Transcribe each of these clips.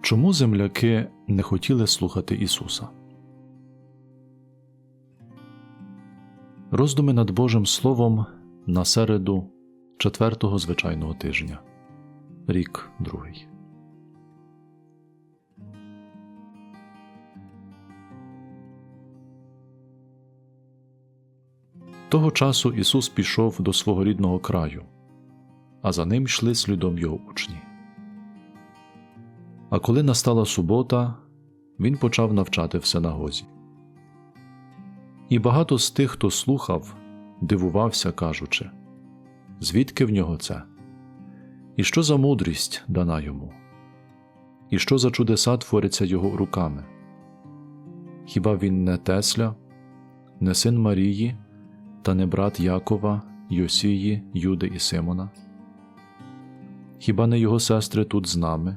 Чому земляки не хотіли слухати Ісуса? Роздуми над Божим Словом на середу четвертого звичайного тижня. Рік другий. Того часу Ісус пішов до свого рідного краю, а за ним йшли слідом його учні. А коли настала субота, він почав навчати в синагозі. І багато з тих, хто слухав, дивувався, кажучи звідки в нього це? І що за мудрість дана йому? І що за чудеса творяться його руками? Хіба він не Тесля, не син Марії, та не брат Якова, Йосії, Юди і Симона? Хіба не його сестри тут з нами?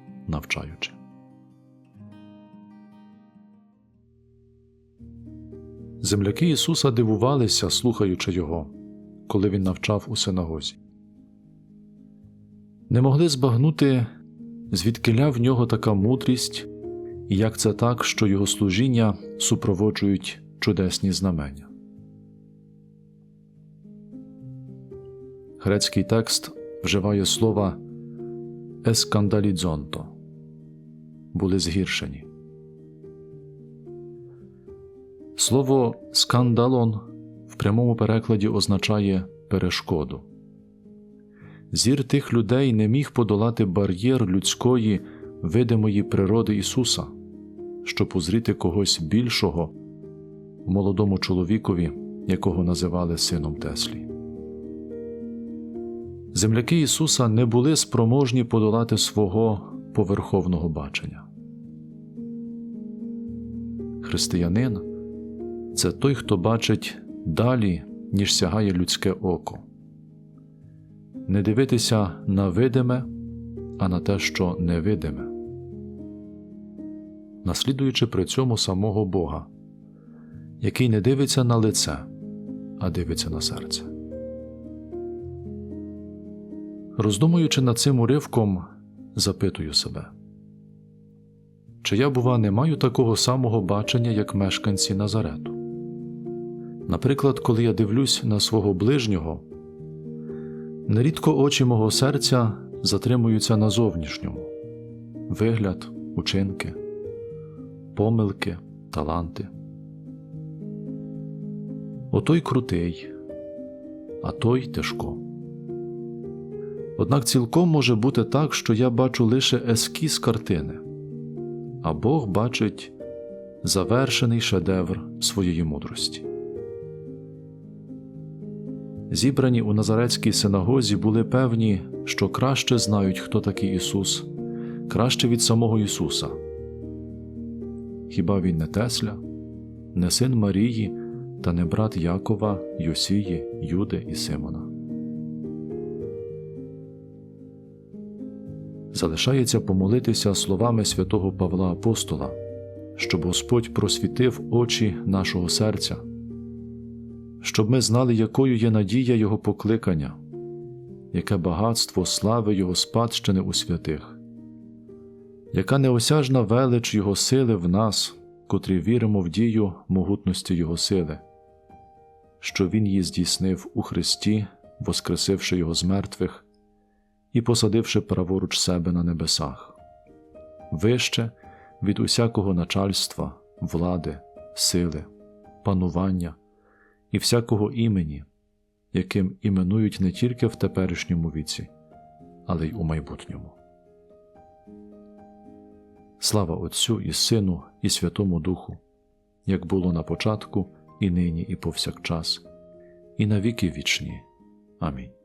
навчаючи. Земляки Ісуса дивувалися, слухаючи Його, коли Він навчав у синагозі. Не могли збагнути, звідкиля в нього така мудрість, і як це так, що його служіння супроводжують чудесні знамення. Грецький текст вживає слова ескандалідзонто були згіршені. Слово скандалон в прямому перекладі означає перешкоду. Зір тих людей не міг подолати бар'єр людської видимої природи Ісуса, щоб узріти когось більшого молодому чоловікові, якого називали сином Теслі. Земляки Ісуса не були спроможні подолати свого поверховного бачення. Християнин це той, хто бачить далі, ніж сягає людське око, не дивитися на видиме, а на те, що невидиме, наслідуючи при цьому самого Бога, який не дивиться на лице, а дивиться на серце. Роздумуючи над цим уривком, запитую себе, чи я, бува, не маю такого самого бачення, як мешканці Назарету? Наприклад, коли я дивлюсь на свого ближнього, нерідко очі мого серця затримуються на зовнішньому вигляд, учинки, помилки, таланти. Отой крутий, а той тяжко. Однак цілком може бути так, що я бачу лише ескіз картини, а Бог бачить завершений шедевр своєї мудрості. Зібрані у Назарецькій синагозі були певні, що краще знають, хто такий Ісус, краще від самого Ісуса. Хіба Він не Тесля, не син Марії та не брат Якова, Йосії, Юди і Симона? Залишається помолитися словами святого Павла Апостола, щоб Господь просвітив очі нашого серця щоб ми знали, якою є надія Його покликання, яке багатство слави Його спадщини у святих, яка неосяжна велич Його сили в нас, котрі віримо в дію могутності Його сили, що Він її здійснив у Христі, воскресивши Його з мертвих і посадивши праворуч себе на небесах, вище від усякого начальства, влади, сили, панування і всякого імені, яким іменують не тільки в теперішньому віці, але й у майбутньому. Слава Отцю і Сину, і Святому Духу, як було на початку, і нині, і повсякчас, і на віки вічні. Амінь.